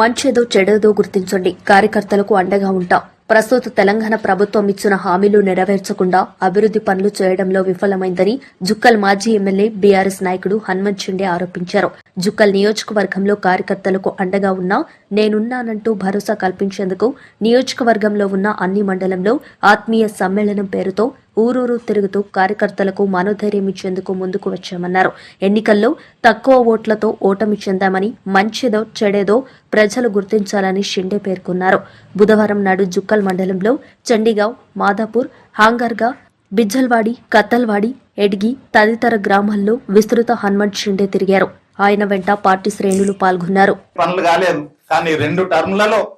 మంచేదో చెడేదో గుర్తించండి. కార్యకర్తలకు అండగా ఉంటాం. ప్రస్తుత తెలంగాణ ప్రభుత్వం ఇచ్చిన హామీలు నెరవేర్చకుండా అభివృద్ది పనులు చేయడంలో విఫలమైందని జుక్కల్ మాజీ ఎమ్మెల్యే బీఆర్ఎస్ నాయకుడు హనుమంత్ షిండే ఆరోపించారు. జుక్కల్ నియోజకవర్గంలో కార్యకర్తలకు అండగా ఉన్నా నేనున్నానంటూ భరోసా కల్పించేందుకు నియోజకవర్గంలో ఉన్న అన్ని మండలంలో ఆత్మీయ సమ్మేళనం పేరుతో ఊరూరు తిరుగుతూ కార్యకర్తలకు మనోధైర్యం ఇచ్చేందుకు ముందుకు వచ్చామన్నారు. ఎన్నికల్లో తక్కువ ఓట్లతో ఓటమి చెందామని మంచిదో చెడేదో ప్రజలు గుర్తించాలని షిండే పేర్కొన్నారు. బుధవారం నాడు జుక్కల్ మండలంలో చండీగావ్ మాదాపూర్ హాంగర్గా బిజ్జల్వాడి కత్తల్వాడి ఎడ్గి తదితర గ్రామాల్లో విస్తృత హనుమంత్ షిండే తిరిగారు. ఆయన వెంట పార్టీ శ్రేణులు పాల్గొన్నారు. పనులు కాలేదు. కానీ రెండు టర్మ్లలో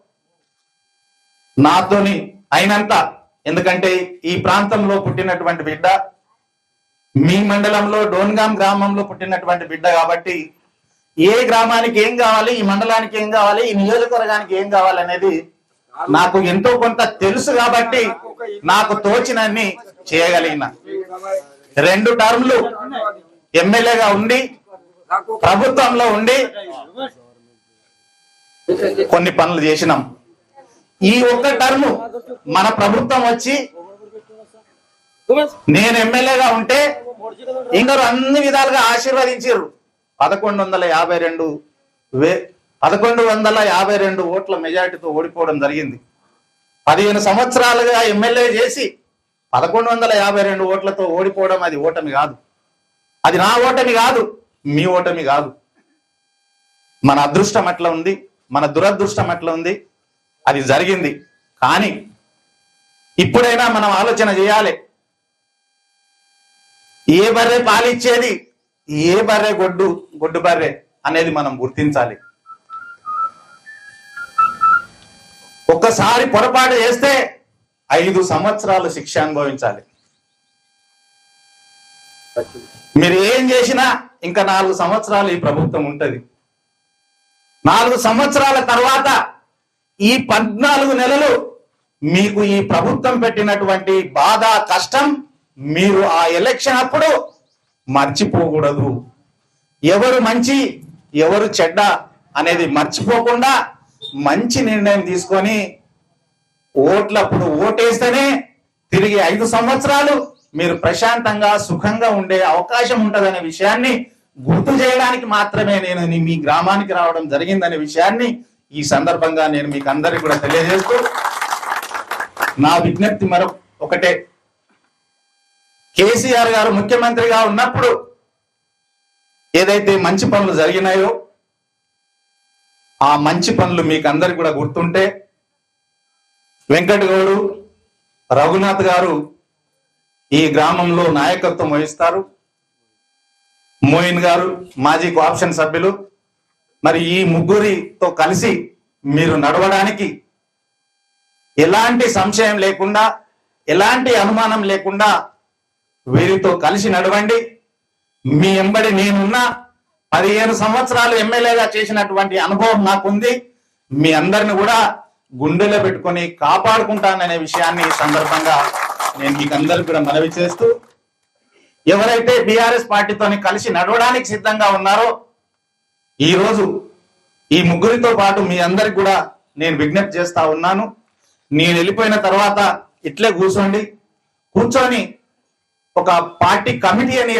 నాతోని అయినంత ఎందుకంటే ఈ ప్రాంతంలో పుట్టినటువంటి బిడ్డ మీ మండలంలో డోన్గాం గ్రామంలో పుట్టినటువంటి బిడ్డ కాబట్టి ఏ గ్రామానికి ఏం కావాలి ఈ మండలానికి ఏం కావాలి ఈ నియోజకవర్గానికి ఏం కావాలి అనేది నాకు ఎంతో కొంత తెలుసు కాబట్టి నాకు తోచినన్ని చేయగలిగిన. రెండు టర్మ్లు ఎమ్మెల్యేగా ఉండి ప్రభుత్వంలో ఉండి కొన్ని పనులు చేసినాం. ఈ ఒక్క టర్మ్ మన ప్రభుత్వం వచ్చి నేను ఎమ్మెల్యేగా ఉంటే ఇందరు అన్ని విధాలుగా ఆశీర్వదించారు పదకొండు వందల యాభై రెండు వే పదకొండు వందల యాభై రెండు ఓట్ల మెజారిటీతో ఓడిపోవడం జరిగింది. పదిహేను సంవత్సరాలుగా ఎమ్మెల్యే చేసి పదకొండు వందల యాభై రెండు ఓట్లతో ఓడిపోవడం అది ఓటమి కాదు. అది నా ఓటమి కాదు మీ ఓటమి కాదు. మన అదృష్టం అట్లా ఉంది మన దురదృష్టం అట్లా ఉంది. అది జరిగింది. కానీ ఇప్పుడైనా మనం ఆలోచన చేయాలి. ఏ బర్రె పాలిచ్చేది? ఏ బర్రె గొడ్డు? గొడ్డు బర్రె అనేది మనం గుర్తించాలి. ఒక్కసారి పొరపాటు చేస్తే ఐదు సంవత్సరాలు శిక్ష అనుభవించాలి. మీరు ఏం చేసినా ఇంకా నాలుగు సంవత్సరాలు ఈ ప్రభుత్వం ఉంటది. నాలుగు సంవత్సరాల తర్వాత ఈ పద్నాలుగు నెలలు మీకు ఈ ప్రభుత్వం పెట్టినటువంటి బాధ కష్టం మీరు ఆ ఎలక్షన్ అప్పుడు మర్చిపోకూడదు. ఎవరు మంచి ఎవరు చెడ్డ అనేది మర్చిపోకుండా మంచి నిర్ణయం తీసుకొని ఓట్లప్పుడు ఓటేస్తేనే తిరిగి ఐదు సంవత్సరాలు మీరు ప్రశాంతంగా సుఖంగా ఉండే అవకాశం ఉంటదనే విషయాన్ని గుర్తు చేయడానికి మాత్రమే నేను మీ గ్రామానికి రావడం జరిగిందనే విషయాన్ని ఈ సందర్భంగా నేను మీకు అందరికి కూడా తెలియజేస్తూ నా విజ్ఞప్తి మరో ఒకటే. కేసీఆర్ గారు ముఖ్యమంత్రిగా ఉన్నప్పుడు ఏదైతే మంచి పనులు జరిగినాయో ఆ మంచి పనులు మీకు అందరికి కూడా గుర్తుంటే వెంకట గౌడు రఘునాథ్ గారు ఈ గ్రామంలో నాయకత్వం వహిస్తారు. మోయిన్ గారు మాజీ కోఆప్షన్ సభ్యులు మరి ఈ ముగ్గురితో కలిసి మీరు నడవడానికి ఎలాంటి సంశయం లేకుండా ఎలాంటి అనుమానం లేకుండా వీరితో కలిసి నడవండి. మీ ఎంబడి నేనున్నా పదిహేను సంవత్సరాలు ఎమ్మెల్యేగా చేసినటువంటి అనుభవం నాకుంది. మీ అందరిని కూడా గుండెలో పెట్టుకొని కాపాడుకుంటాననే విషయాన్ని సందర్భంగా నేను మీకు అందరికి కూడా మనవి చేస్తూ ఎవరైతే బీఆర్ఎస్ పార్టీతోని కలిసి నడవడానికి సిద్ధంగా ఉన్నారో ఈ రోజు ఈ ముగ్గురితో పాటు మీ అందరికి కూడా నేను విజ్ఞప్తి చేస్తా ఉన్నాను. నేను వెళ్ళిపోయిన తర్వాత ఇట్లే కూర్చోండి. కూర్చొని ఒక పార్టీ కమిటీ అని